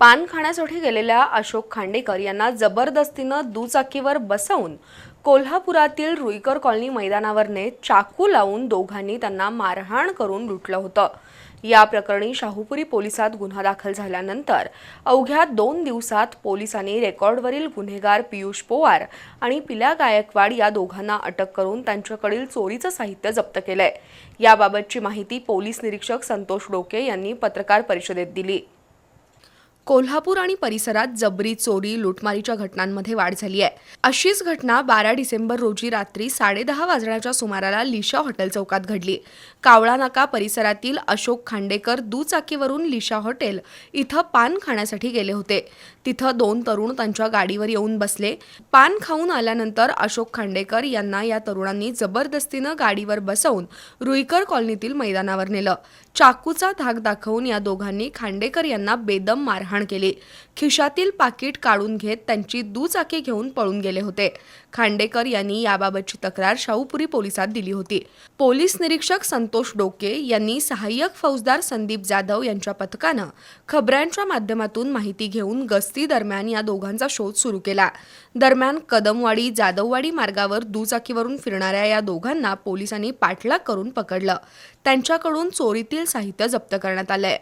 पान खाण्यासाठी गेलेल्या अशोक खांडेकर यांना जबरदस्तीनं दुचाकीवर बसवून कोल्हापुरातील रुईकर कॉलनी मैदानावर नेत चाकू लावून दोघांनी त्यांना मारहाण करून लुटलं होतं. या प्रकरणी शाहूपुरी पोलिसात गुन्हा दाखल झाल्यानंतर अवघ्या दोन दिवसात पोलिसांनी रेकॉर्डवरील गुन्हेगार पियुष पोवार आणि पिला गायकवाड या दोघांना अटक करून त्यांच्याकडील चोरीचं साहित्य जप्त केलंय. याबाबतची माहिती पोलीस निरीक्षक संतोष डोके यांनी पत्रकार परिषदेत दिली. कोल्हापूर आणि परिसरात जबरी चोरी लुटमारीच्या घटनांमध्ये वाढ झाली आहे. अशीच घटना बारा डिसेंबर रोजी रात्री साडेदहा वाजण्याच्या सुमाराला लिशा हॉटेल चौकात घडली. कावळा नाका परिसरातील अशोक खांडेकर दुचाकीवरून लिशा हॉटेल इथं पान खाण्यासाठी गेले होते. तिथं दोन तरुण त्यांच्या गाडीवर येऊन बसले. पान खाऊन आल्यानंतर अशोक खांडेकर यांना या तरुणांनी जबरदस्तीनं गाडीवर बसवून रुईकर कॉलनीतील मैदानावर नेलं. चाकूचा धाक दाखवून या दोघांनी खांडेकर यांना बेदम मारहाण मारहाण केली. खिशातील पाकिट काढून घेत त्यांची दुचाकी घेऊन पळून गेले होते. खांडेकर यांनी याबाबतची तक्रार शाहूपुरी पोलिसात दिली होती. पोलीस निरीक्षक संतोष डोके यांनी सहाय्यक फौजदार संदीप जाधव यांच्या पथकानं खबऱ्यांच्या माध्यमातून माहिती घेऊन गस्ती दरम्यान या दोघांचा शोध सुरू केला. दरम्यान कदमवाडी जाधववाडी मार्गावर दुचाकीवरून फिरणाऱ्या या दोघांना पोलिसांनी पाठलाग करून पकडलं. त्यांच्याकडून चोरीतील साहित्य जप्त करण्यात आलंय.